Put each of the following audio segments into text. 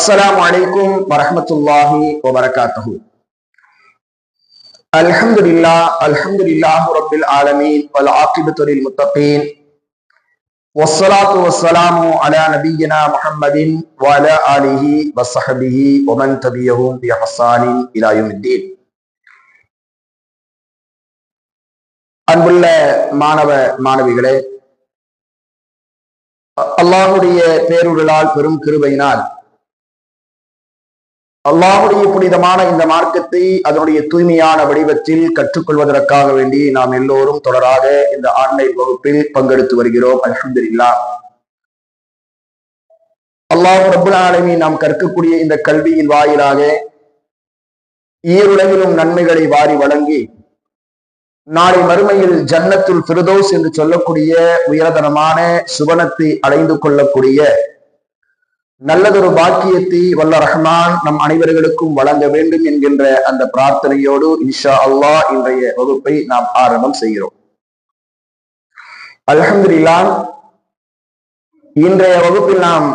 السلام عليكم ورحمة الله وبركاته الحمد لله الحمد لله رب العالمين والعاقبة للمتقين والصلاة والسلام على نبينا محمد وعلى آله وصحبه ومن تبعهم بإحسان إلى يوم الدين அன்புள்ள மாணவ மாணவிகளே அல்லாஹுடைய பேருடலால் பெரும் கிருபையினால் அல்லாஹுடைய புனிதமான இந்த மார்க்கத்தை அதனுடைய தூய்மையான வடிவத்தில் கற்றுக்கொள்வதற்காக வேண்டி நாம் எல்லோரும் தொடராக இந்த ஆன்லைன் வகுப்பில் பங்கெடுத்து வருகிறோம். அல்ஹம்துல்லா அல்லாஹ் ரபுல் ஆலமி நாம் கற்கக்கூடிய இந்த கல்வியின் வாயிலாக ஈருலகிலும் நன்மைகளை வாரி வழங்கி நாளை மறுமையில் ஜன்னத்துல் பிரதோஸ் என்று சொல்லக்கூடிய உயரதனமான சுவனத்தை அடைந்து கொள்ளக்கூடிய நல்லதொரு பாக்கியத்தை வல்ல ரஹ்மான் நம் அனைவர்களுக்கும் வழங்க வேண்டும் என்கின்ற அந்த பிரார்த்தனையோடு இன்ஷா அல்லா இன்றைய வகுப்பை நாம் ஆரம்பம் செய்கிறோம். அலமதுல்லா இன்றைய வகுப்பில் நாம்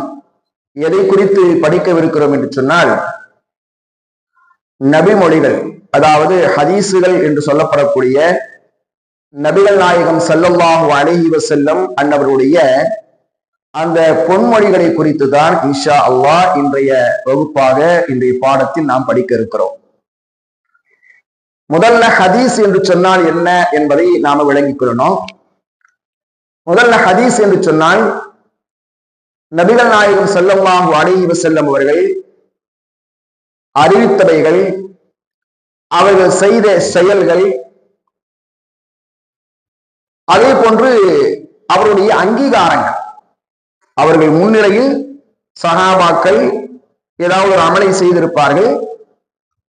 எதை குறித்து படிக்கவிருக்கிறோம் என்று சொன்னால் நபிமொழிகள் அதாவது ஹதீசுகள் என்று சொல்லப்படக்கூடிய நபிகள் நாயகம் செல்லல்லாஹு அழகி வசல்லம் அன்னவருடைய அந்த பொன்மொழிகளை குறித்து தான் ஈஷா அல்லாஹ் இன்றைய வகுப்பாக இன்றைய பாடத்தில் நாம் படிக்க இருக்கிறோம். முதல்ல ஹதீஸ் என்று சொன்னால் என்ன என்பதை நாம விளங்கிக் கொள்ளணும். முதல்ல ஹதீஸ் என்று சொன்னால் நபிகள் நாயகம் செல்லம்மாஹு அழகி வசல்லம் அவர்கள் அறிவித்தவைகள் அவர்கள் செய்த செயல்கள் அதே போன்று அவருடைய அங்கீகாரங்கள். அவர்கள் முன்னிலையில் சகாபாக்கள் ஏதாவது ஒரு அமலை செய்திருப்பார்கள்.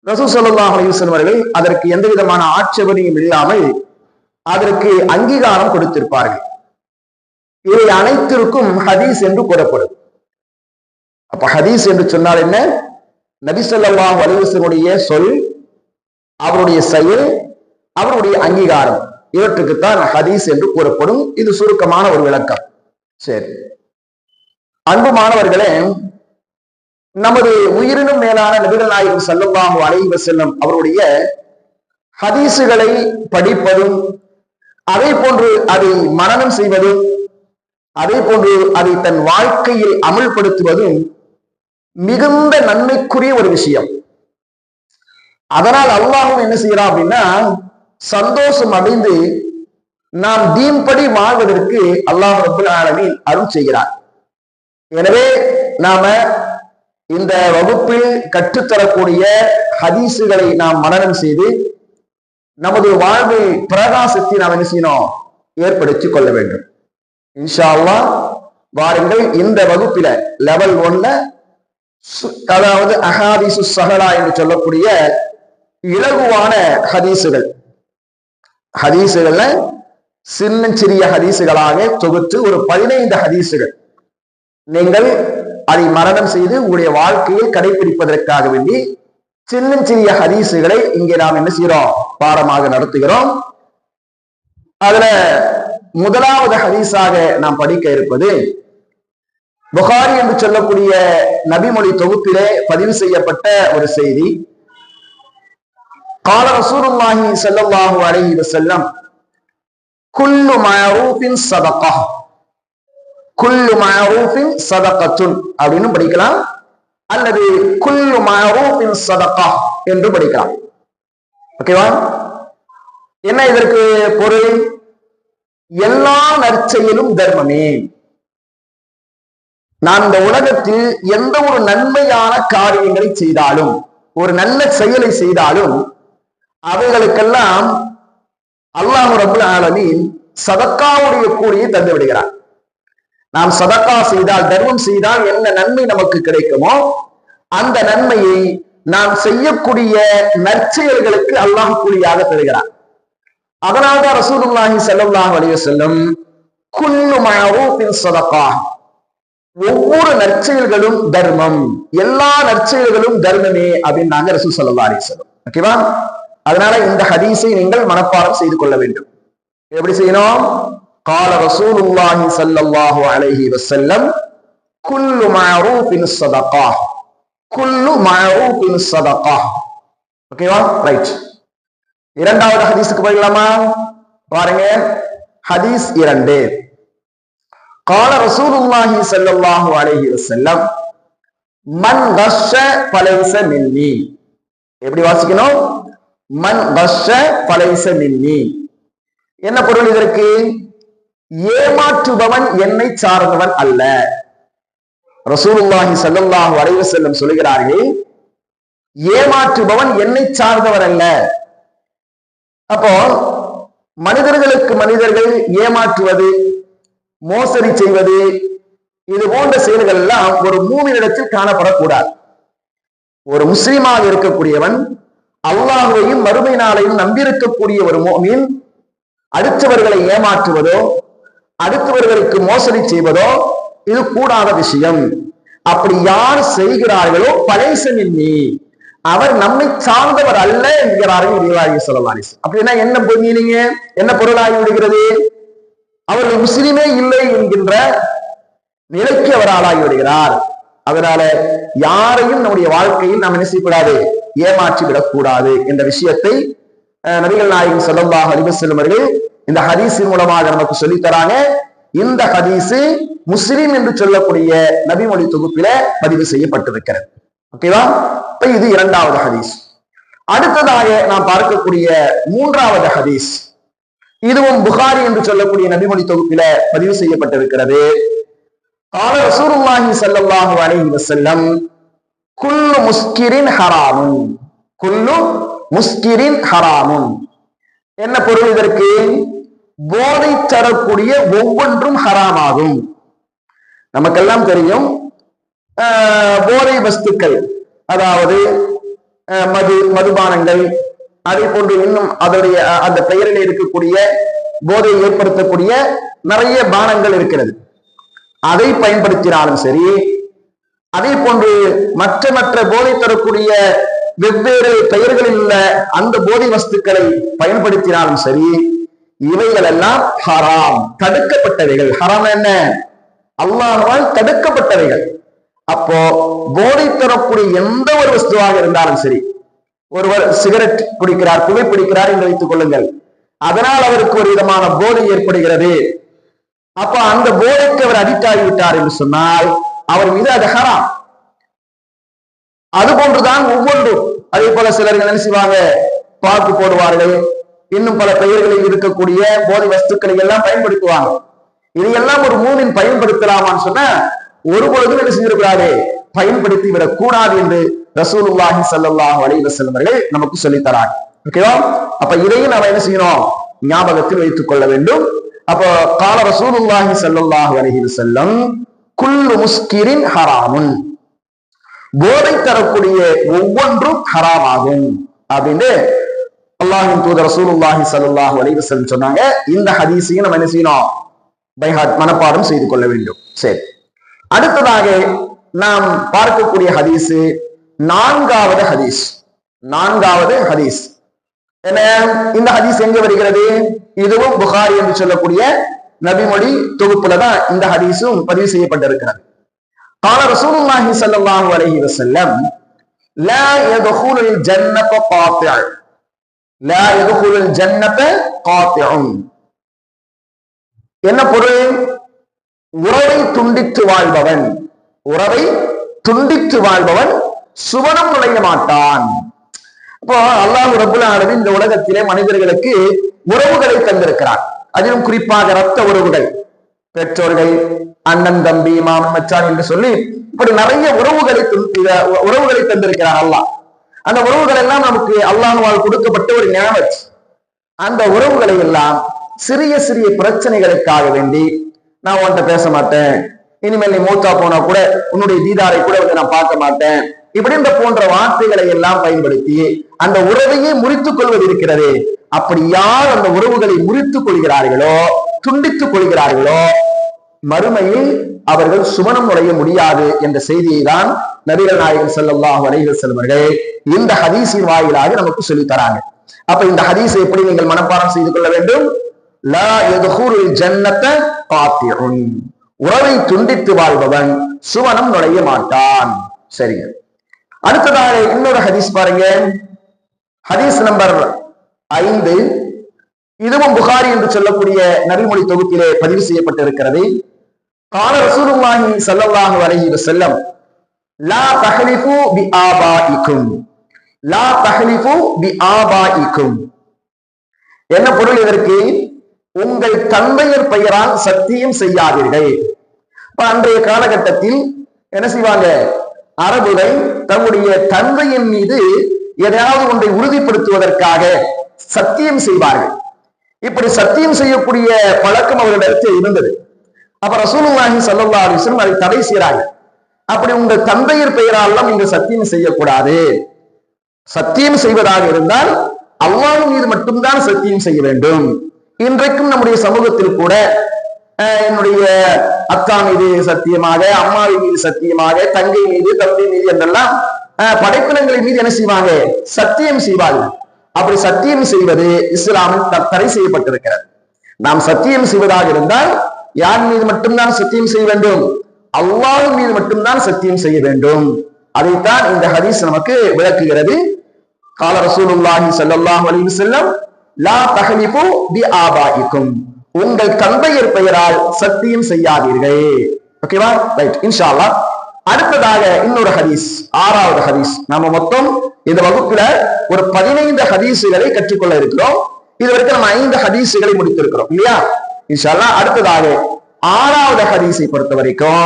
ரசூ சல்லா அலிவசன் அவர்கள் அதற்கு எந்த விதமான ஆட்சேபனையும் இல்லாமல் அதற்கு அங்கீகாரம் கொடுத்திருப்பார்கள். இவை அனைத்திற்கும் ஹதீஸ் என்று கூறப்படும். அப்ப ஹதீஸ் என்று சொன்னால் என்ன? நபிசல்லாஹ் அலிவசனுடைய சொல் அவருடைய செயல் அவருடைய அங்கீகாரம். இவற்றுக்குத்தான் ஹதீஸ் என்று கூறப்படும். இது சுருக்கமான ஒரு விளக்கம். சரி. அன்பு மாணவர்களே நமது உயிரினும் மேலான நபிகள் நாயகம் செல்லவாமு அலைவ செல்லும் அவருடைய ஹதீசுகளை படிப்பதும் அதே போன்று அதை மரணம் செய்வதும் அதே போன்று அதை தன் வாழ்க்கையில் அமல்படுத்துவதும் மிகுந்த நன்மைக்குரிய ஒரு விஷயம். அதனால் அல்லாஹும் என்ன செய்யறான் அப்படின்னா சந்தோஷம் அடைந்து நாம் தீன்படி வாழ்வதற்கு அல்லாஹ் ரபுல் ஆலமின் அருள் செய்கிறார் எனவே நாம இந்த வகுப்பில் கற்றுத்தரக்கூடிய ஹதீசுகளை நாம் மனநம் செய்து நமது வாழ்வில் பிரகாசத்தை நாம் என்ன செய்யணும்? ஏற்படுத்திக் கொள்ள வேண்டும். இன்ஷா அல்லா வாருங்கள் இந்த வகுப்பில லெவல் ஒன்ல அதாவது அஹாதிசு சஹலா என்று சொல்லக்கூடிய இலகுவான ஹதீசுகள். ஹதீசுகள்ல சின்ன சிறிய ஹதீசுகளாக தொகுத்து ஒரு பதினைந்து ஹதீசுகள். நீங்கள் அதை மரணம் செய்து உங்களுடைய வாழ்க்கையை கடைபிடிப்பதற்காக வேண்டி சின்ன சிறிய ஹதீசுகளை இங்கே நாம் என்ன செய்யறோம் பாடமாக நடத்துகிறோம். அதுல முதலாவது ஹதீஸாக நாம் படிக்க இருப்பது புகாரி என்று சொல்லக்கூடிய நபிமொழி தொகுப்பிலே பதிவு செய்யப்பட்ட ஒரு செய்தி. கால ரசூலுல்லாஹி ஸல்லல்லாஹு அலைஹி வஸல்லம் குல்லு மஅரூஃபின் சதகா குல்லு மாரூஃபின் சதகத்துன் அப்படின்னு படிக்கலாம். அல்லது குல்லு மாரூஃபின் சதகா என்று படிக்கலாம். ஓகேவா என்ன இதற்கு பொருள்? எல்லா நற்செயலும் தர்மமே. நான் இந்த உலகத்தில் எந்த ஒரு நன்மையான காரியங்களை செய்தாலும் ஒரு நல்ல செயலை செய்தாலும் அவைகளுக்கெல்லாம் அல்லாஹு ரபுல் ஆலமின் சதக்காவுடைய கூலியை தந்து விடுகிறார் நாம் சதக்கா செய்தால் தர்மம் செய்தால் என்ன நன்மை நமக்கு கிடைக்குமோ அந்த நன்மையை நாம் செய்யக்கூடிய நற்செயல்களுக்கு அல்லாஹ் கூலியாக தருகிறார் அதனால்தான் ரசூலுல்லாஹி ஸல்லல்லாஹு வலிய செல்லும் குல்லு மஅரூஃபின் சதகா ஒவ்வொரு நற்செயல்களும் தர்மம் எல்லா நற்செயல்களும் தர்மமே அப்படின்னு நாங்க ரசூல் ஸல்லல்லாஹு அலைஹி ஓகேவா? அதனால இந்த ஹதீஸை நீங்கள் மனப்பாடம் செய்து கொள்ள வேண்டும். எப்படி செய்யணும்? கால ரசூலுல்லாஹி ஸல்லல்லாஹு அலைஹி வஸல்லம் குல்லு மஅரூஃபின் ஸதகா குல்லு மஅரூஃபின் சதகா ஓகேவா ரைட் இரண்டாவது ஹதீஸுக்கு போயிடலாமா? பாருங்க. ஹதீஸ் இரண்டு. قال رسول الله صلى الله عليه وسلم மன் கஷ்ஷ பலைச மின்னி எப்படி வாசிக்கணும்? மன் கஷ்ஷ பலைச மின்னி என்ன பொருள் இதற்கு? ஏமாற்றுபவன் என்னை சார்ந்தவன் அல்ல. ரசூலுல்லாஹி ஸல்லல்லாஹு வரைவு செல்லும் சொல்கிறார்கள் ஏமாற்றுபவன் என்னை சார்ந்தவர் அல்ல. அப்போ மனிதர்களுக்கு மனிதர்கள் ஏமாற்றுவது மோசடி செய்வது இது போன்ற செயல்கள் எல்லாம் ஒரு மூவினிடத்தில் காணப்படக்கூடாது. ஒரு முஸ்லீமாக இருக்கக்கூடியவன் அல்லாஹுவையும் மறுமை நாளையும் நம்பியிருக்கக்கூடிய ஒரு மோமின் அடுத்தவர்களை ஏமாற்றுவதோ அடுத்தவர்களுக்கு மோசடி செய்வதோ இது கூடாத விஷயம். அப்படி யார் செய்கிறார்களோ பழைசனின்னி அவர் நம்மை சார்ந்தவர் அல்ல என்கிறார்கள் இறைவாயு சொல்லலாரிஸ் அப்படின்னா என்ன மீனிங்க என்ன பொருளாகி விடுகிறது? அவர்கள் முஸ்லிமே இல்லை என்கின்ற நிலைக்கு அவர் ஆளாகி விடுகிறார். அதனால யாரையும் நம்முடைய வாழ்க்கையில் நாம் என்ன செய்யக்கூடாது? ஏமாற்றி விடக்கூடாது என்ற விஷயத்தை அஹ், நபிகள் நாயகம் சொல்லம்பாக அறிவு வஸல்லம் அவர்கள் இந்த ஹதீஸின் மூலமாக நமக்கு சொல்லித் தராங்க. இந்த ஹதீஸு முஸ்லிம் என்று சொல்லக்கூடிய நபிமொழி தொகுப்பில பதிவு செய்யப்பட்டிருக்கிறது. ஓகேவா இப்ப இது இரண்டாவது ஹதீஸ். அடுத்ததாக நாம் பார்க்கக்கூடிய மூன்றாவது ஹதீஸ். இதுவும் புகாரி என்று சொல்லக்கூடிய நபிமொழி தொகுப்பில பதிவு செய்யப்பட்டிருக்கிறது. கால ரசூலுல்லாஹி ஸல்லல்லாஹு அலைஹி வஸல்லம் குல்லு முஸ்கிரின் ஹராமுன் குல்லு முஸ்கிரின் ஹராமுன் என்ன பொருள் இதற்கு? போதை தரக்கூடிய ஒவ்வொன்றும் ஹராமாகும். நமக்கெல்லாம் தெரியும் ஆஹ், போதை வஸ்துக்கள் அதாவது மது மதுபானங்கள் அதே போன்று இன்னும் அதனுடைய அந்த பெயரில் இருக்கக்கூடிய போதையை ஏற்படுத்தக்கூடிய நிறைய பானங்கள் இருக்கிறது. அதை பயன்படுத்தினாலும் சரி அதே போன்று மற்ற மற்ற போதை தரக்கூடிய வெவ்வேறு பெயர்களில் உள்ள அந்த போதை வஸ்துக்களை பயன்படுத்தினாலும் சரி இவைகள் எல்லாம் ஹராம் தடுக்கப்பட்டவைகள். ஹராம் என்ன? அல்லாஹால் தடுக்கப்பட்டவைகள். அப்போ போதை தரக்கூடிய எந்த ஒரு வஸ்துவாக இருந்தாலும் சரி ஒருவர் சிகரெட் குடிக்கிறார் புகைப்பிடிக்கிறார் என்று வைத்துக் கொள்ளுங்கள். அதனால் அவருக்கு ஒரு விதமான போதை ஏற்படுகிறது. அப்ப அந்த போதைக்கு அவர் அடிக்ட் ஆகிவிட்டார் என்று சொன்னால் அவர் மீது அது ஹராம். அது போன்றுதான் ஒவ்வொன்றும். அதே போல சிலர் என்ன செய்வாங்க? பாக்கு போடுவார்கள் இன்னும் பல பெயர்களில் இருக்கக்கூடிய போதை வஸ்துக்களை எல்லாம் பயன்படுத்துவாங்க. இதையெல்லாம் ஒரு மூவின் பயன்படுத்தலாமான்னு சொன்ன ஒரு பொழுதும் என்ன செஞ்சிருக்கிறாரு பயன்படுத்தி விடக் கூடாது என்று ரசூலுல்லாஹி சல்லாஹ் அலைஹி செல்வர்கள் நமக்கு சொல்லித்தராங்க. ஓகேவா அப்ப இதையும் நம்ம என்ன செய்யணும்? ஞாபகத்தில் வைத்துக் கொள்ள வேண்டும். அப்போ கால ரசூலுல்லாஹி சல்லாஹ் அலைஹி செல்லம் குல்லு முஸ்கிரின் ஹராமுன். போதை தரக்கூடிய ஒவ்வொன்றும் ஹராமாகும். அப்படின்னு அல்லாஹின் தூதர் ரசூலுல்லாஹி ஸல்லல்லாஹு அலைஹி வஸல்லம் சொன்னாங்க இந்த ஹதீஸையும் நம்ம என்ன செய்யணும் பைஹாட் மனப்பாடம் செய்து கொள்ள வேண்டும் சரி அடுத்ததாக நாம் பார்க்கக்கூடிய ஹதீஸ் நான்காவது ஹதீஸ் நான்காவது ஹதீஸ் என்ன இந்த ஹதீஸ் எங்க வருகிறது இதுவும் புகாரி என்று சொல்லக்கூடிய நபிமொழி தொகுப்புல தான் இந்த ஹதீஸும் பதிவு செய்யப்பட்டிருக்கிறது قال رسول الله صلى الله عليه وسلم لا يدخل الجنة قاطع என்ன பொருள்? உறவை துண்டித்து வாழ்பவன். உறவை துண்டித்து வாழ்பவன் சுவனம் நுழைய மாட்டான். அப்போ அல்லாஹ் ரபுல் ஆலமின் இந்த உலகத்திலே மனிதர்களுக்கு உறவுகளை தந்திருக்கிறார். அதிலும் குறிப்பாக ரத்த உறவுகள். பெற்றோர்கள் அண்ணன் தம்பி மாமன் மச்சான் என்று சொல்லி இப்படி நிறைய உறவுகளை உறவுகளை தந்திருக்கிறார் அல்லாஹ். அந்த உறவுகள் எல்லாம் நமக்கு அல்லாஹால் கொடுக்கப்பட்ட ஒரு ஞாபகம் அந்த உறவுகளை எல்லாம் சிறிய சிறிய பிரச்சனைகளுக்காக வேண்டி நான் உன்கிட்ட பேச மாட்டேன். இனிமேல் நீ மூத்தா போனா கூட உன்னுடைய தீதாரை கூட வந்து நான் பார்க்க மாட்டேன். இப்படி இந்த போன்ற வார்த்தைகளை எல்லாம் பயன்படுத்தி அந்த உறவையே முறித்துக் கொள்வது இருக்கிறது. அப்படி யார் அந்த உறவுகளை முறித்துக் கொள்கிறார்களோ துண்டித்துக் கொள்கிறார்களோ மறுமையில் அவர்கள் சுமணம் நுழைய முடியாது என்ற செய்தியை தான் நபிகள் நாயகம் செல்லல்லாஹ் அலைஹி செல்வர்கள் இந்த ஹதீஸின் வாயிலாக நமக்கு சொல்லித் தராங்க அப்ப இந்த ஹதீஸை எப்படி நீங்கள் மனப்பாடம் செய்து கொள்ள வேண்டும்? லா உறவை துண்டித்து வாழ்பவன் சுவனம் நுழைய மாட்டான். சரிங்க. அடுத்ததாக இன்னொரு ஹதீஸ் பாருங்க. ஹதீஸ் நம்பர் ஐந்து. இதுவும் புகாரி என்று சொல்லக்கூடிய நபிமொழி தொகுப்பிலே பதிவு செய்யப்பட்டிருக்கிறது. கால ரசூலுல்லாஹி சல்லல்லாஹு அலைஹி வஸல்லம் லா தஹலிஃபு பி ஆபாஇக்கும் லா தஹலிஃபு பி ஆபாஇக்கும் என்ன பொருள் இதற்கு? உங்கள் தந்தையர் பெயரால் சத்தியம் செய்யாதீர்கள். இப்ப அன்றைய காலகட்டத்தில் என்ன செய்வாங்க? அரபுகள் தம்முடைய தந்தையின் மீது எதையாவது ஒன்றை உறுதிப்படுத்துவதற்காக சத்தியம் செய்வார்கள். இப்படி சத்தியம் செய்யக்கூடிய பழக்கம் அவர்களிடத்தில் இருந்தது. அப்ப ரசூலுல்லாஹி சல்லா அலிஸ்லம் அதை தடை செய்கிறாங்க அப்படி உங்கள் தந்தையர் பெயராலாம் நீங்க சத்தியம் செய்யக்கூடாது. சத்தியம் செய்வதாக இருந்தால் அல்லாஹ் மீது மட்டும்தான் சத்தியம் செய்ய வேண்டும். இன்றைக்கும் நம்முடைய சமூகத்தில் கூட அஹ், என்னுடைய அக்கா மீது சத்தியமாக அம்மாவின் மீது சத்தியமாக தங்கை மீது தம்பி மீது என்றெல்லாம் அஹ், படைப்பினங்களின் மீது என்ன செய்வாங்க? சத்தியம் செய்வார்கள். அப்படி சத்தியம் செய்வது இஸ்லாமில் தடை செய்யப்பட்டிருக்கிறது. நாம் சத்தியம் செய்வதாக இருந்தால் யார் மீது மட்டும்தான் சத்தியம் செய்ய வேண்டும்? அல்லாஹ் மீது மட்டும்தான் சத்தியம் செய்ய வேண்டும். அதைத்தான் இந்த ஹதீஸ் நமக்கு விளக்குகிறது. கால ரசூலுல்லாஹி ஸல்லல்லாஹு அலைஹி வஸல்லம் லா தஹலிஃபு பி ஆபாயிக்கும். உங்கள் தந்தையர் பெயரால் சத்தியம் செய்யாதீர்கள். ஓகேவா? ரைட். இன்ஷா அல்லாஹ் அடுத்ததாக இன்னொரு ஹதீஸ் ஆறாவது ஹதீஸ். நாம மொத்தம் இந்த வகுப்புல ஒரு பதினைந்து ஹதீஸுகளை கற்றுக்கொள்ள இருக்கிறோம். இது வரைக்கும் நம்ம ஐந்து ஹதீஸுகளை முடித்திருக்கிறோம். இல்லையா? இன்ஷா அல்லாஹ் அடுத்ததாக ஆறாவது ஹதீஸை பொறுத்த வரைக்கும்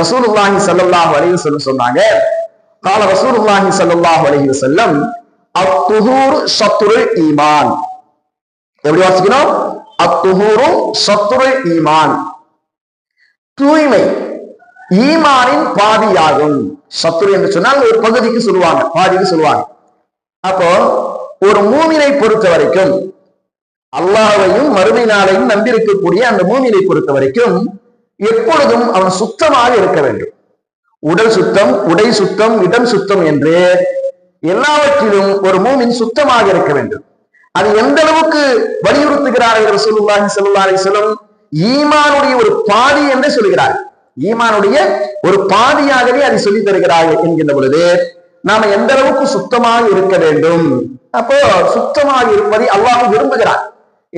ரசூலுல்லாஹி சல்லாஹ் அலைஹி சொல்லம் சொன்னாங்க. கால ரசூலுல்லாஹி சல்லாஹ் அலைஹி செல்லம் அத்துஹூர் சத்துரு ஈமான். எப்படி வாசிக்கணும்? அத்துஹூரு சத்துரு ஈமான். தூய்மை ஈமானின் பாதியாகும். சத்துரு என்று சொன்னால் ஒரு பகுதிக்கு சொல்லுவாங்க பாதிக்கு சொல்லுவாங்க. அப்போ ஒரு மூவினை பொறுத்த வரைக்கும் அல்லாஹையும் மறுமை நாளையும் நம்பியிருக்கக்கூடிய அந்த மூமினை பொறுத்த வரைக்கும் எப்பொழுதும் அவன் சுத்தமாக இருக்க வேண்டும். உடல் சுத்தம் உடை சுத்தம் இடம் சுத்தம் என்று எல்லாவற்றிலும் ஒரு மூமின் சுத்தமாக இருக்க வேண்டும். அது எந்த அளவுக்கு வலியுறுத்துகிறார்கள் சொல்லுவாங்க ஸல்லல்லாஹு அலைஹி ஈமானுடைய ஒரு பாதி என்று சொல்கிறார். ஈமானுடைய ஒரு பாதியாகவே அதை சொல்லி தருகிறார்கள் என்கின்ற பொழுது நாம எந்த அளவுக்கு சுத்தமாக இருக்க வேண்டும்? அப்போ சுத்தமாக இருப்பதை அல்லாஹ் விரும்புகிறார்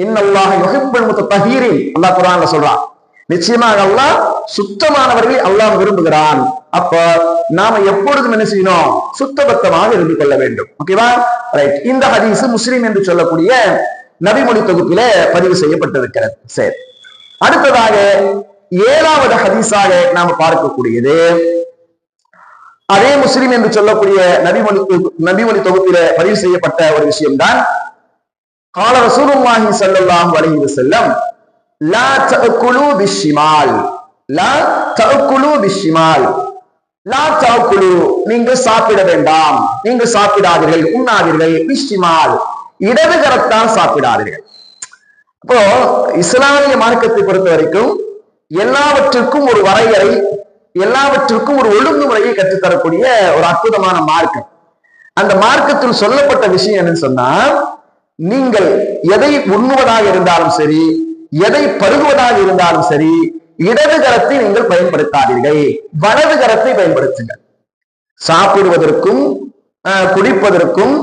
இன்னல்லாஹ் முத்த முத்தஹீரின் அல்லாஹ் குரான்ல சொல்றான் நிச்சயமாக அல்லாஹ் சுத்தமானவர்களை அல்லாஹ் விரும்புகிறான். அப்ப நாம எப்பொழுதும் என்ன செய்யணும்? சுத்தபத்தமாக இருந்து கொள்ள வேண்டும். ஓகேவா ரைட் இந்த ஹதீஸ் முஸ்லீம் என்று சொல்லக்கூடிய நபிமொழி தொகுப்பில பதிவு செய்யப்பட்டிருக்கிறது. சரி. அடுத்ததாக ஏழாவது ஹதீஸாக நாம பார்க்கக்கூடியது. அதே முஸ்லீம் என்று சொல்லக்கூடிய நபிமொழி நபிமொழி தொகுப்பில பதிவு செய்யப்பட்ட ஒரு விஷயம்தான் قال رسول الله صلى الله عليه وسلم لا تأكلوا بالشمال لا تأكلوا بالشمال லா தாக்குலு நீங்கள் சாப்பிட வேண்டாம் நீங்கள் சாப்பிடாதீர்கள் உண்ணாதீர்கள் பிஷிமால் இடது கரத்தால் சாப்பிடாதீர்கள் அப்போ இஸ்லாமிய மார்க்கத்தை பொறுத்த வரைக்கும் எல்லாவற்றிற்கும் ஒரு வரையறை எல்லாவற்றிற்கும் ஒரு ஒழுங்குமுறையை கற்றுத்தரக்கூடிய ஒரு அற்புதமான மார்க்கம் அந்த மார்க்கத்தில் சொல்லப்பட்ட விஷயம் என்னன்னு சொன்னா நீங்கள் எதை உண்ணுவதாக இருந்தாலும் சரி எதை பருகுவதாக இருந்தாலும் சரி இடது கரத்தை நீங்கள் பயன்படுத்தாதீர்கள். வலது கரத்தை பயன்படுத்துங்கள். சாப்பிடுவதற்கும் குடிப்பதற்கும்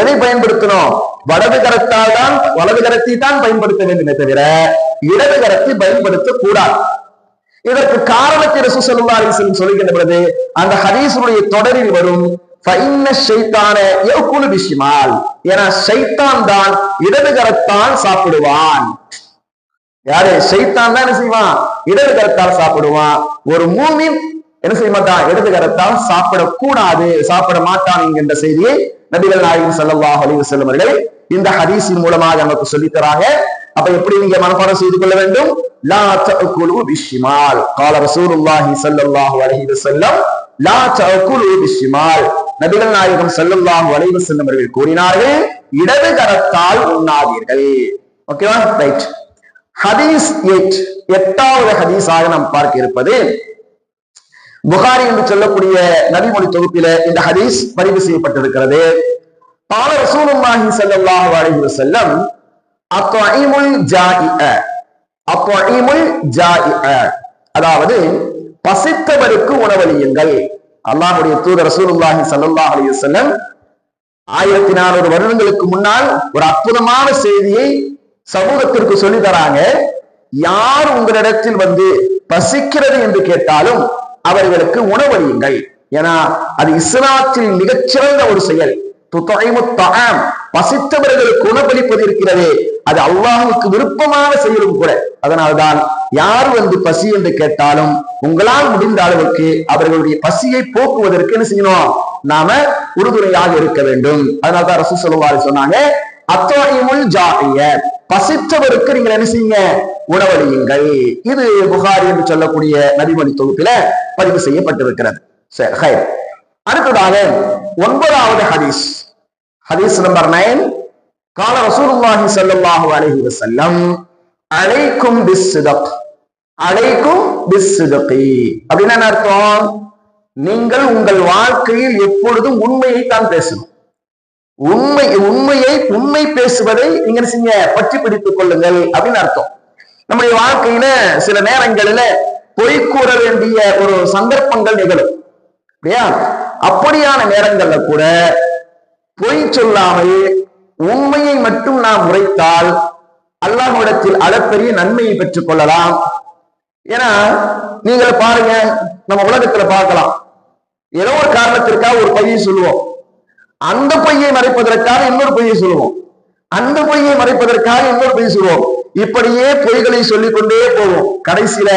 எதை பயன்படுத்தணும்? வலது கரத்தால் தான் வலது கரத்தை தான் பயன்படுத்த வேண்டுமே தவிர இடது கரத்தை பயன்படுத்த கூடாது இதற்கு காரணத்தை ரசூ ஸல்லல்லாஹு சொல்லுகின்ற பொழுது அந்த ஹரீசனுடைய தொடரில் வரும் ஏன்னா சைத்தான் தான் இடது கரத்தான் சாப்பிடுவான். யாரு? சைத்தான் தான் என்ன செய்வான்? இடது கரத்தால் சாப்பிடுவான். ஒரு மூமின் என்ன செய்ய மாட்டான்? இடது கரத்தால் சாப்பிடக்கூடாது சாப்பிட மாட்டான் என்கின்ற செய்தியை நபிகள் நாயகம் செல்லவா அலிவு செல்லும் இந்த ஹரிசின் மூலமாக நமக்கு சொல்லித்தராங்க அப்ப எப்படி நீங்க மனப்பாடம் செய்து கொள்ள வேண்டும்? லா தகுலு பிஷிமால் கால ரசூலுல்லாஹி சல்லல்லாஹு அலைஹி வஸல்லம் லா தகுலு பிஷிமால் நபிகள் நாயகம் செல்லுல்லாம் வளைவு செல்லும் அவர்கள் கூறினார்கள் இடது கரத்தால் உண்ணாதீர்கள். ஓகேவா ரைட் ஹதீஸ் எயிட் எட்டாவது ஹதீஸாக நாம் பார்க்க இருப்பது புகாரி என்று சொல்லக்கூடிய நபிமொழி தொகுப்பில இந்த ஹதீஸ் பதிவு செய்யப்பட்டிருக்கிறது. பால ரசூலுல்லாஹி ஸல்லல்லாஹு அலைஹி வஸல்லம் அத்வஈமுல் ஜாஇஅ அத்வஈமுல் ஜாஇஅ அதாவது பசித்தவருக்கு உணவளியுங்கள். அல்லாஹுடைய தூதர் ரசூலுல்லாஹி ஸல்லல்லாஹு அலைஹி ஆயிரத்தி நானூறு வருடங்களுக்கு முன்னால் ஒரு அற்புதமான செய்தியை சமூகத்திற்கு சொல்லி தராங்க. யார் உங்களிடத்தில் வந்து பசிக்கிறது என்று கேட்டாலும் அவர்களுக்கு உணவறியுங்கள் ஏன்னா அது இஸ்லாத்தில் மிகச்சிறந்த ஒரு செயல். பசித்தவர்களை உணவளிப்பது இருக்கிறதே அது அல்லாஹுக்கு விருப்பமான செயலும் கூட. அதனால்தான் யார் வந்து பசி என்று கேட்டாலும் உங்களால் முடிந்த அளவுக்கு அவர்களுடைய பசியை போக்குவதற்கு என்ன செய்யணும்? நாம உறுதுணையாக இருக்க வேண்டும். அதனால்தான் ரசூ சொல்லுவாரு சொன்னாங்க அத்தாயிமுல் ஜாகிய பசித்தவருக்கு நீங்கள் என்ன செய்யுங்க? உணவளியுங்கள். இது புகாரி என்று சொல்லக்கூடிய நதிமணி தொகுப்பில பதிவு செய்யப்பட்டிருக்கிறது. சரி ஹை. அடுத்ததாக ஒன்பதாவது ஹதீஸ். ஹதீஸ் நம்பர் நைன். கால ரசூலுல்லாஹி ஸல்லல்லாஹு அலைஹி வஸல்லம் அலைக்கும் பிஸ்ஸிதக் அலைக்கும் பிஸ்ஸிதகி அப்படின்னு என்ன அர்த்தம்? நீங்கள் உங்கள் வாழ்க்கையில் எப்பொழுதும் உண்மையை தான் பேசணும். உண்மை உண்மையை உண்மை பேசுவதை நீங்க செய்ய பற்றி பிடித்துக் கொள்ளுங்கள் அப்படின்னு அர்த்தம். நம்முடைய வாழ்க்கையில சில நேரங்களில பொய் கூற வேண்டிய ஒரு சந்தர்ப்பங்கள் நிகழும். இல்லையா? அப்படியான நேரங்கள்ல கூட பொய் சொல்லாமல் உண்மையை மட்டும் நாம் உரைத்தால் அல்லாஹ்விடத்தில் அளப்பெரிய நன்மையை பெற்றுக் கொள்ளலாம். ஏன்னா நீங்கள் பாருங்க நம்ம உலகத்துல பார்க்கலாம். ஏதோ ஒரு காரணத்திற்காக ஒரு பொய்யை சொல்லுவோம். அந்த பொய்யை மறைப்பதற்காக இன்னொரு பொய்யை சொல்லுவோம். அந்த பொய்யை மறைப்பதற்காக இன்னொரு பொய் சொல்லுவோம். இப்படியே பொய்களை சொல்லிக் கொண்டே போவோம். கடைசியில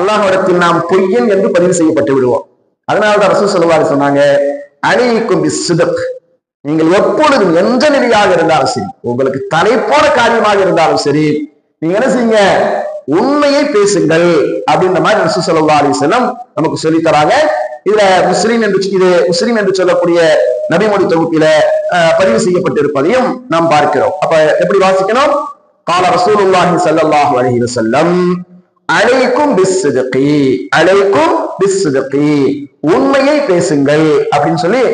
அல்லாஹிடத்தில் நாம் பொய்யன் என்று பதிவு செய்யப்பட்டு விடுவோம். அதனாலதான் அரசு சொல்லுவாரு சொன்னாங்க அணிக்கும் சிதக் நீங்கள் எப்பொழுதும் எந்த நிலையாக இருந்தாலும் சரி உங்களுக்கு தலைப்போன காரியமாக இருந்தாலும் சரி நீங்க என்ன செய்யுங்க? உண்மையை பேசுங்கள் அப்படின்ற மாதிரி ரசூல் ஸல்லல்லாஹு அலைஹி நமக்கு சொல்லித் தராங்க இதுல முஸ்லீம் என்று இது முஸ்லீம் என்று சொல்லக்கூடிய நபிமொழி தொகுப்பில பதிவு செய்யப்பட்டிருப்பதையும் நாம் பார்க்கிறோம். அப்ப எப்படி வாசிக்கணும்? கால ரசூலுல்லாஹி ஸல்லல்லாஹு அலஹி வசல்லம் அலைக்கும் பிஸ்ஸிதகி அலைக்கும் பிஸ்ஸிதகி உண்மையை பேசுங்கள் அப்படின்னு சொல்லி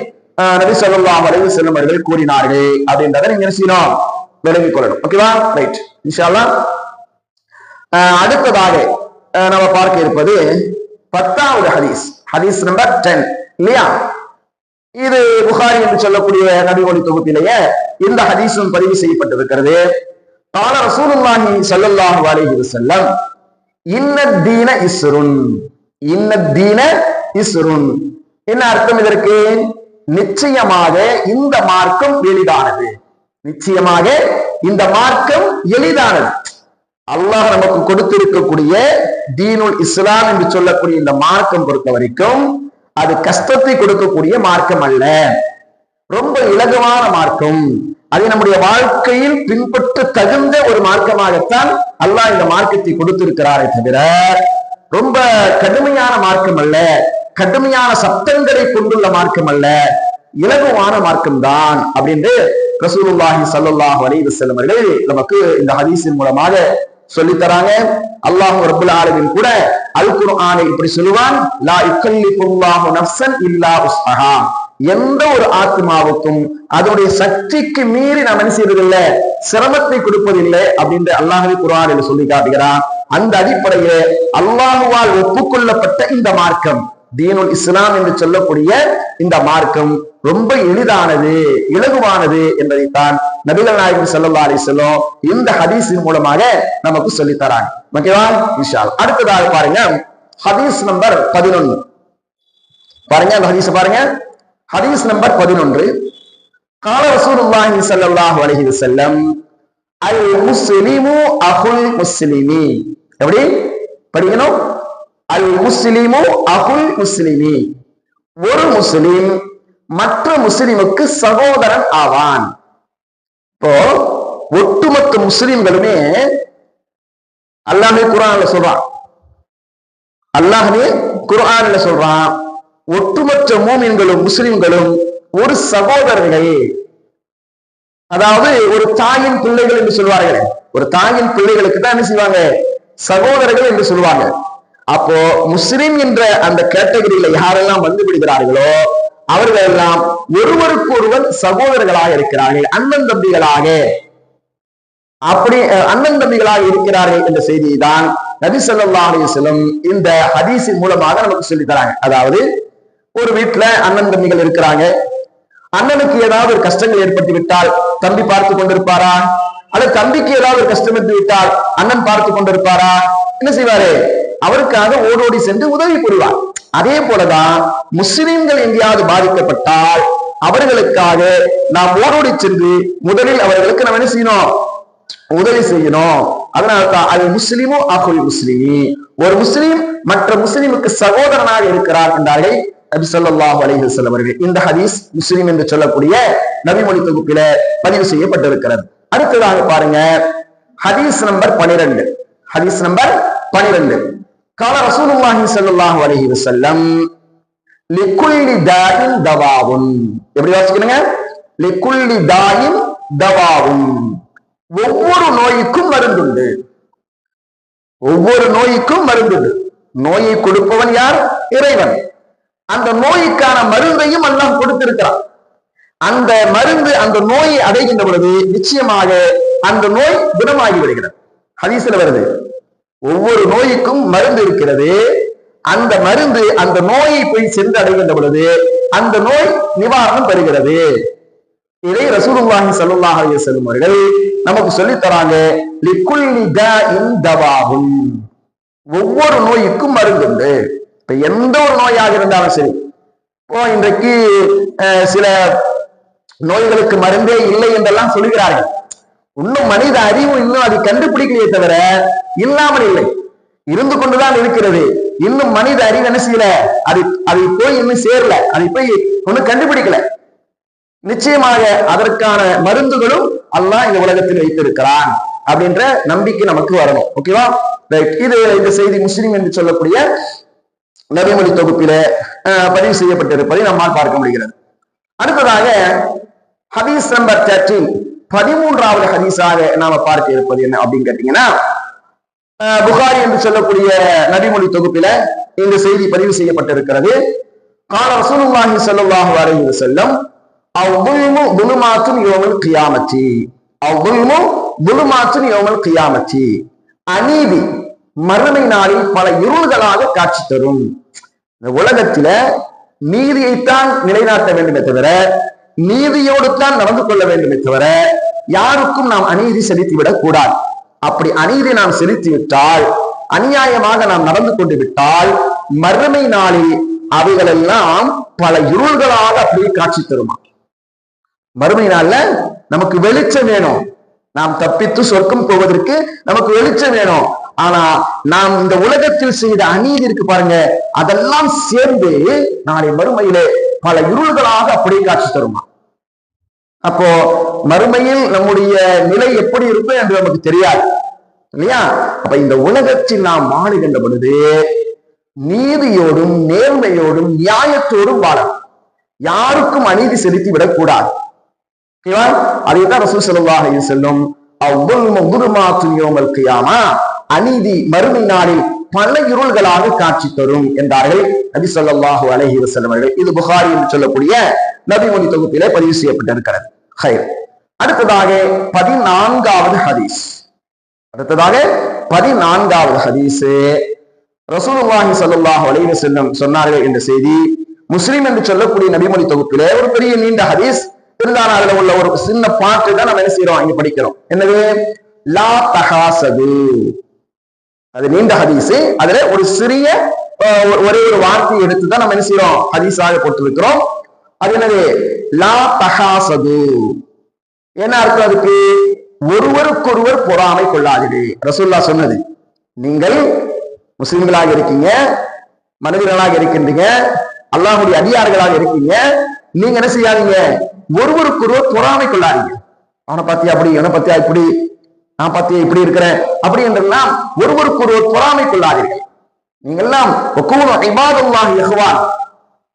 நபி சொல்லாம் அலைஹி செல்லும் அவர்கள் கூறினார்கள் அப்படின்றத நீங்க செய்யணும்? விளங்கிக் கொள்ளணும். ஓகேவா ரைட் இன்ஷா அடுத்ததாக நம்ம பார்க்க இருப்பது பத்தாவது ஹதீஸ். ஹதீஸ் நம்பர் டென் இல்லையா? இது புகாரி என்று சொல்லக்கூடிய நபிமொழி தொகுப்பிலேயே இந்த ஹதீஸும் பதிவு செய்யப்பட்டிருக்கிறது. கால ரசூலுல்லாஹி சல்லல்லாஹு அலைஹி வஸல்லம் இன்ன தீன இஸ்ருன். இன்ன தீன இஸ்ருன். என்ன அர்த்தம் இதற்கு? நிச்சயமாக இந்த மார்க்கம் எளிதானது. நிச்சயமாக இந்த மார்க்கம் எளிதானது. அல்லாஹ் நமக்கு கொடுத்திருக்கக்கூடிய தீனுல் இஸ்லாம் என்று சொல்லக்கூடிய இந்த மார்க்கம் பொறுத்த வரைக்கும் அது கஷ்டத்தை கொடுக்கக்கூடிய மார்க்கம் அல்ல. ரொம்ப இலகுவான மார்க்கம். அது நம்முடைய வாழ்க்கையில் பின்பற்ற தகுந்த ஒரு மார்க்கமாகத்தான் அல்லாஹ் இந்த மார்க்கத்தை கொடுத்திருக்கிறாரே தவிர ரொம்ப கடுமையான மார்க்கம் அல்ல. கடுமையான சட்டங்களை கொண்டுள்ள மார்க்கம் அல்ல. இலகுவான மார்க்கம் தான் அப்படின்னு ரசூலுல்லாஹி சல்லுல்லாஹ் அலைஹி செல்லும் அவர்கள் நமக்கு இந்த ஹதீஸின் மூலமாக சொல்லி தராங்க. அல்லாஹ் ரப்பல் கூட அல் குர்ஆனை இப்படி சொல்லுவான் லா யுக்கல்லிஃபுல்லாஹு நஃப்ஸன் இல்லா உஸ்ஹா. எந்த ஒரு ஆத்மாவுக்கும் அதனுடைய சக்திக்கு மீறி நாம் என்ன செய்வதில்லை சிரமத்தை கொடுப்பதில்லை அப்படின்னு அல்லாஹவி குர்ஆனில் சொல்லி காட்டுகிறான். அந்த அடிப்படையிலே அல்லாஹுவால் ஒப்புக்கொள்ளப்பட்ட இந்த மார்க்கம். தீனுல் இஸ்லாம் என்று சொல்லக்கூடிய இந்த மார்க்கம் ரொம்ப எளிதானது இலகுவானது என்பதைத்தான் நபிகள் நாயகம் செல்லல்லா அலைஹி இந்த ஹதீஸின் மூலமாக நமக்கு சொல்லித்தராங்க ஓகேவா விஷால் அடுத்ததாக பாருங்க ஹதீஸ் நம்பர் பதினொன்னு பாருங்க அந்த ஹதீஸ் பாருங்க. ஹதீஸ் நம்பர் பதினொன்று. கால ரசூலுல்லாஹி ஸல்லல்லாஹு அலைஹி வஸல்லம் அல் முஸ்லிமு அஹுல் முஸ்லிமி எப்படி? படிக்கணும். அல் முஸ்லிமு அகுல் முஸ்லிமி. ஒரு முஸ்லிம் மற்ற முஸ்லிமுக்கு சகோதரன் ஆவான். இப்போ ஒட்டுமொத்த முஸ்லிம்களுமே அல்லாஹே குர்ஆன்ல சொல்றான். அல்லாஹே குர்ஆன்ல சொல்றான். ஒட்டுமொத்த மூமின்களும் முஸ்லிம்களும் ஒரு சகோதரர்கள். அதாவது ஒரு தாயின் பிள்ளைகள் என்று சொல்வார்கள். ஒரு தாயின் பிள்ளைகளுக்கு தான் என்ன செய்வாங்க? சகோதரர்கள் என்று சொல்லுவாங்க அப்போ முஸ்லிம் என்ற அந்த கேட்டகரியில யாரெல்லாம் வந்து விடுகிறார்களோ அவர்கள் எல்லாம் ஒருவருக்கொருவர் சகோதரர்களாக இருக்கிறார்கள் அண்ணன் தம்பிகளாக. அப்படி அண்ணன் தம்பிகளாக இருக்கிறார்கள் என்ற செய்தியை தான் நபி ஸல்லல்லாஹு அலைஹி இந்த ஹதீஸின் மூலமாக நமக்கு சொல்லித் தராங்க. அதாவது ஒரு வீட்டுல அண்ணன் தம்பிகள் இருக்கிறாங்க. அண்ணனுக்கு ஏதாவது ஒரு கஷ்டங்கள் ஏற்பட்டு விட்டால் தம்பி பார்த்து கொண்டிருப்பாரா? அல்லது தம்பிக்கு ஏதாவது ஒரு கஷ்டம் விட்டால் அண்ணன் பார்த்து கொண்டிருப்பாரா? என்ன செய்வாரு? அவருக்காக ஓடோடி சென்று உதவி புரிவார். அதே போலதான் முஸ்லிம்கள் எங்கேயாவது பாதிக்கப்பட்டால் அவர்களுக்காக நாம் ஓடோடி சென்று முதலில் அவர்களுக்கு நம்ம என்ன செய்யணும்? உதவி செய்யணும். அதனால்தான் அது முஸ்லிமோ அகுல் முஸ்லிமி. ஒரு முஸ்லீம் மற்ற முஸ்லிமுக்கு சகோதரனாக இருக்கிறார் என்றார்கள் நபி சொல்லாஹு அலைஹி வஸல்லம் அவர்கள். இந்த ஹதீஸ் முஸ்லீம் என்று சொல்லக்கூடிய நபிமொழி தொகுப்பில பதிவு செய்யப்பட்டிருக்கிறது. அடுத்ததாக பாருங்க ஹதீஸ் நம்பர் 12 ஹதீஸ் நம்பர் பனிரெண்டு. கால ரசூலுல்லாஹி ஸல்லல்லாஹு அலைஹி வஸல்லம் லிக்குல்லி தாயின் தவாவும் எப்படி வாசிக்கணுங்க? லிக்குல்லி தாயின் தவாவும் ஒவ்வொரு நோய்க்கும் மருந்துண்டு ஒவ்வொரு நோய்க்கும் மருந்துண்டு நோயை கொடுப்பவன் யார்? இறைவன். அந்த நோய்க்கான மருந்தையும் எல்லாம் கொடுத்திருக்கிறான். அந்த மருந்து அந்த நோயை அடைகின்ற பொழுது நிச்சயமாக அந்த நோய் குணமாகி வருகிறது ஹதீசில் வருது. ஒவ்வொரு நோய்க்கும் மருந்து இருக்கிறது. அந்த மருந்து அந்த நோயை போய் சென்றடைகின்ற பொழுது அந்த நோய் நிவாரணம் பெறுகிறது. இதை ரசூலுல்லாஹி ஸல்லல்லாஹு அலைஹி வஸல்லம் அவர்கள் நமக்கு சொல்லித் தராங்க. லிக்குல்லி தாஇன் ஒவ்வொரு நோய்க்கும் மருந்து உண்டு. இப்ப எந்த ஒரு நோயாக இருந்தாலும் சரி. இப்போ இன்றைக்கு சில நோய்களுக்கு மருந்தே இல்லை என்றெல்லாம் சொல்கிறார்கள் இன்னும் மனித அறிவு இன்னும் அது கண்டுபிடிக்கலையே தவிர இல்லாமல் இல்லை. இருந்து கொண்டுதான் இருக்கிறது. இன்னும் மனித அறிவு என்ன செய்யல? அது அதை போய் இன்னும் சேரல. அதை போய் ஒன்னும் கண்டுபிடிக்கல. நிச்சயமாக அதற்கான மருந்துகளும் அல்லாஹ் இந்த உலகத்தில் வைத்திருக்கிறான் அப்படின்ற நம்பிக்கை நமக்கு வரணும். ஓகேவா? ரைட் இது இந்த செய்தி முஸ்லிம் என்று சொல்லக்கூடிய நபிமொழி தொகுப்பில அஹ், பதிவு செய்யப்பட்டிருப்பதை நம்மால் பார்க்க முடிகிறது. அடுத்ததாக ஹதீஸ் நம்பர் தேர்ட்டீன் பதிமூன்றாவது ஹதீஸாக நாம பார்க்க இருப்பது என்ன அப்படின்னு கேட்டீங்கன்னா புகாரி என்று சொல்லக்கூடிய நபிமொழி தொகுப்பில இந்த செய்தி பதிவு செய்யப்பட்டிருக்கிறது. கால ரசூலுல்லாஹி ஸல்லல்லாஹு அலைஹி வஸல்லம் அவ்வுல்மு புலுமாத்துன் யோமல் கியாமத்தி அவ்வுல்மு புலுமாத்துன் யோமல் கியாமத்தி அநீதி மறுமை நாளில் பல இருள்களாக காட்சி தரும். இந்த உலகத்தில நீதியைத்தான் நிலைநாட்ட வேண்டுமே தவிர நீதியோடு தான் நடந்து கொள்ள வேண்டுமே தவிர யாருக்கும் நாம் அநீதி செலுத்திவிடக் கூடாது. அப்படி அநீதி நாம் செலுத்திவிட்டால் அநியாயமாக நாம் நடந்து கொண்டு விட்டால் மறுமை நாளில் அவைகளெல்லாம் பல இருள்களாக அப்படியே காட்சி தருமா? மறுமை நாள்ல நமக்கு வெளிச்சம் வேணும். நாம் தப்பித்து சொர்க்கம் போவதற்கு நமக்கு வெளிச்சம் வேணும். ஆனா நாம் இந்த உலகத்தில் செய்த அநீதி இருக்கு பாருங்க அதெல்லாம் சேர்ந்து நாளை மறுமையிலே பல இருள்களாக அப்படியே காட்சி தருமா? அப்போ மறுமையில் நம்முடைய நிலை எப்படி இருக்கும் என்று நமக்கு தெரியாது. இல்லையா? அப்ப இந்த உலகத்தில் நாம் மாறுகின்ற பொழுது நீதியோடும் நேர்மையோடும் நியாயத்தோடும் வாழணும். யாருக்கும் அநீதி செலுத்தி விடக்கூடாது. அதைத்தான் ரசூல் ஸல்லல்லாஹு செல்லும் வஸல்லம் அவ்வளவு குருமாத்தும் கியாமா அநீதி மறுமை நாளில் பல இருள்களாக காட்சி தரும் என்றார்கள் நபி சொல்லாஹு அலைஹி வஸல்லம் இது புகாரி என்று சொல்லக்கூடிய நபிமொழி தொகுப்பிலே பதிவு செய்யப்பட்டிருக்கிறது. ஹைர் அடுத்ததாக பதினான்காவது ஹதீஸ். அடுத்ததாக பதினான்காவது ஹதீஸ். ரசூலுல்லாஹி ஸல்லல்லாஹு அலைஹி வஸல்லம் சொன்னார்கள் என்ற செய்தி. முஸ்லீம் என்று சொல்லக்கூடிய நபிமொழி தொகுப்பிலே ஒரு பெரிய நீண்ட ஹதீஸ். இருந்தாலும் அதுல உள்ள ஒரு சின்ன பாட்டு தான் நம்ம என்ன செய்யறோம் இங்க படிக்கிறோம். என்னது? லா தகாசது அது நீண்ட ஹதீஸ். அதுல ஒரு சிறிய ஒரே ஒரு வார்த்தையை எடுத்து தான் நம்ம என்ன செய்யறோம் ஹதீஸாக போட்டிருக்கிறோம். அது என்னது? லா தகாசது. என்ன அர்த்தம் அதுக்கு? ஒருவருக்கொருவர் பொறாமை கொள்ளாதீர்கள். ரசூல்லா சொன்னது நீங்கள் முஸ்லிம்களாக இருக்கீங்க மனிதர்களாக இருக்கின்றீங்க அல்லாஹுடைய அதிகாரிகளாக இருக்கீங்க நீங்க என்ன செய்யாதீங்க? ஒருவருக்கொருவர் பொறாமை கொள்ளாதீங்க. அவனை பத்தியா அப்படி இவனை பத்தியா இப்படி நான் பத்தியா இப்படி இருக்கிறேன் அப்படி என்றெல்லாம் ஒருவருக்கொருவர் பொறாமை கொள்ளாதீர்கள். நீங்கெல்லாம்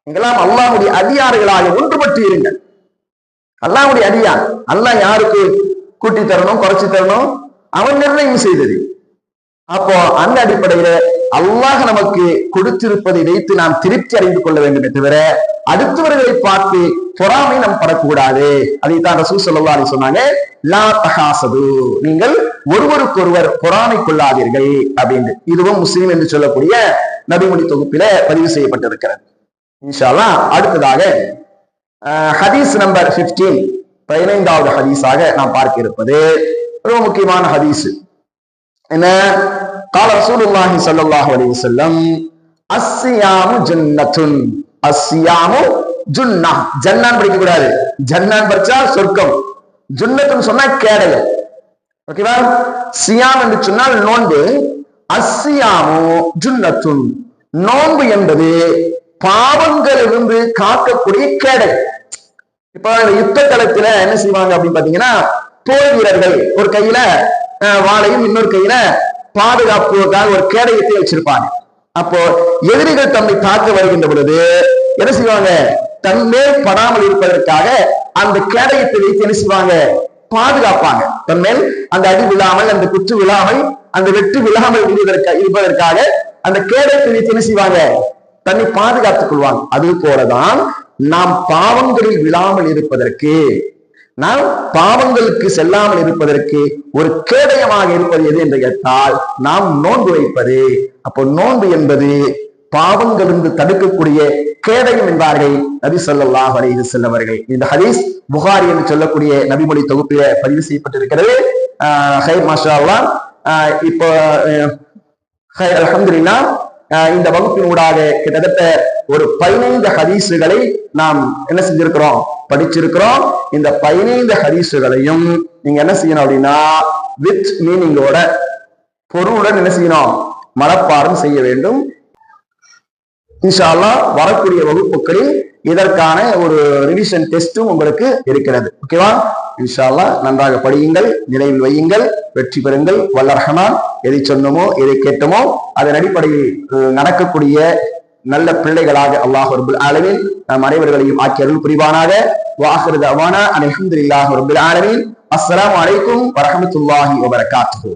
நீங்களாம் இபாதுல்லாஹி அதிகாரிகளாக ஒன்றுபட்டு இருங்கள் அல்லாஹ்வுடைய அடியார் அல்லாஹ் யாருக்கு கூட்டி தரணும் குறைச்சி தரணும்? அவன் நிர்ணயம் செய்தது. அப்போ அந்த அடிப்படையில அல்லாஹ் நமக்கு கொடுத்திருப்பதை வைத்து நாம் திருப்தி அடைந்து கொள்ள வேண்டுமே தவிர அடுத்தவர்களை பார்த்து பொறாமை நாம் படக்கூடாது. அதைத்தான் ரசூல் சொல்லலாம் அலைஹி சொன்னாங்க லா தகாசது நீங்கள் ஒருவருக்கொருவர் பொறாமை கொள்ளாதீர்கள் அப்படின்னு இதுவும் முஸ்லீம் என்று சொல்லக்கூடிய நபிமொழி தொகுப்பில பதிவு செய்யப்பட்டிருக்கிறது. இன்ஷால்லா அடுத்ததாக ஹதீஸ் நம்பர் 15 பதினைந்தாவது ஹதீஸாக நாம் பார்க்க இருப்பது ரொம்ப முக்கியமான ஹதீஸ். என்ன? கால ரசூலுல்லாஹி ஸல்லல்லாஹு அலைஹி வஸல்லம் அஸ்ஸியாமு ஜன்னத்துன் அஸ்ஸியாமு ஜுன்னா. ஜன்னான் படிக்க கூடாது ஜன்னான் படிச்சா சொர்க்கம். ஜுன்னத்துன்னு சொன்னா கேடயம். ஓகேவா? சியாம் என்று சொன்னால் நோன்பு. அஸ்ஸியாமு ஜுன்னத்துன். நோன்பு என்பது பாவங்களிலிருந்து காக்கக்கூடிய கேடை இப்ப யுத்த களத்துல என்ன செய்வாங்க அப்படின்னு பாத்தீங்கன்னா போர் வீரர்கள் ஒரு கையில வாழையும் வாளையும் இன்னொரு கையில பாதுகாப்புக்காக ஒரு கேடயத்தை வச்சிருப்பாங்க. அப்போ எதிரிகள் தம்மை தாக்க வருகின்ற பொழுது என்ன செய்வாங்க? தன்மேல் படாமல் இருப்பதற்காக அந்த கேடயத்தை வைத்து என்ன செய்வாங்க? பாதுகாப்பாங்க. தன்மேல் அந்த அடி விழாமல் அந்த குற்று விழாமல் அந்த வெட்டு விழாமல் இருப்பதற்காக இருப்பதற்காக அந்த கேடயத்தை வைத்து என்ன செய்வாங்க? தன்னை பாதுகாத்துக் கொள்வாங்க அது போலதான் நாம் பாவங்களில் விழாமல் இருப்பதற்கு நாம் பாவங்களுக்கு செல்லாமல் இருப்பதற்கு ஒரு கேடயமாக இருப்பது எது என்று கேட்டால் நாம் நோன்பு வைப்பது. அப்போ நோன்பு என்பது பாவங்களிலிருந்து தடுக்கக்கூடிய கேடயம் என்பார்கள் நபி சொல்லாஹ் அலைஹி செல்லவர்கள் இந்த ஹதீஸ் புகாரி என்று சொல்லக்கூடிய நபிமொழி தொகுப்பில பதிவு செய்யப்பட்டிருக்கிறது. ஆஹ் மாஷா ஆஹ் இப்போ அஹ், இந்த வகுப்பின் ஊடாக கிட்டத்தட்ட ஒரு பதினைந்து ஹதீஸுகளை நாம் என்ன செஞ்சிருக்கிறோம்? படிச்சிருக்கிறோம். இந்த பதினைந்து ஹதீஸுகளையும் நீங்க என்ன செய்யணும் அப்படின்னா வித் மீனிங்கோட பொருளுடன் என்ன செய்யணும்? மனப்பாடம் செய்ய வேண்டும். இன்ஷால்லா வரக்கூடிய வகுப்புகளில் இதற்கான ஒரு ரிவிஷன் டெஸ்டும் உங்களுக்கு இருக்கிறது. ஓகேவா இன்ஷால்லா நன்றாக படியுங்கள் நினைவில் வையுங்கள் வெற்றி பெறுங்கள். வல்ல எதை சொன்னமோ எதை கேட்டமோ அதன் அடிப்படையில் நடக்கக்கூடிய நல்ல பிள்ளைகளாக அல்லாஹ் ரபுல் ஆலமீன் நம் அனைவர்களையும் ஆக்கி அருள் புரிவானாக. வாஹிருத அவானா அல்ஹம்துலில்லாஹி ரபுல் ஆலமீன். அஸ்லாம் வலைக்கும் வரமத்துல்லாஹி வபரகாத்து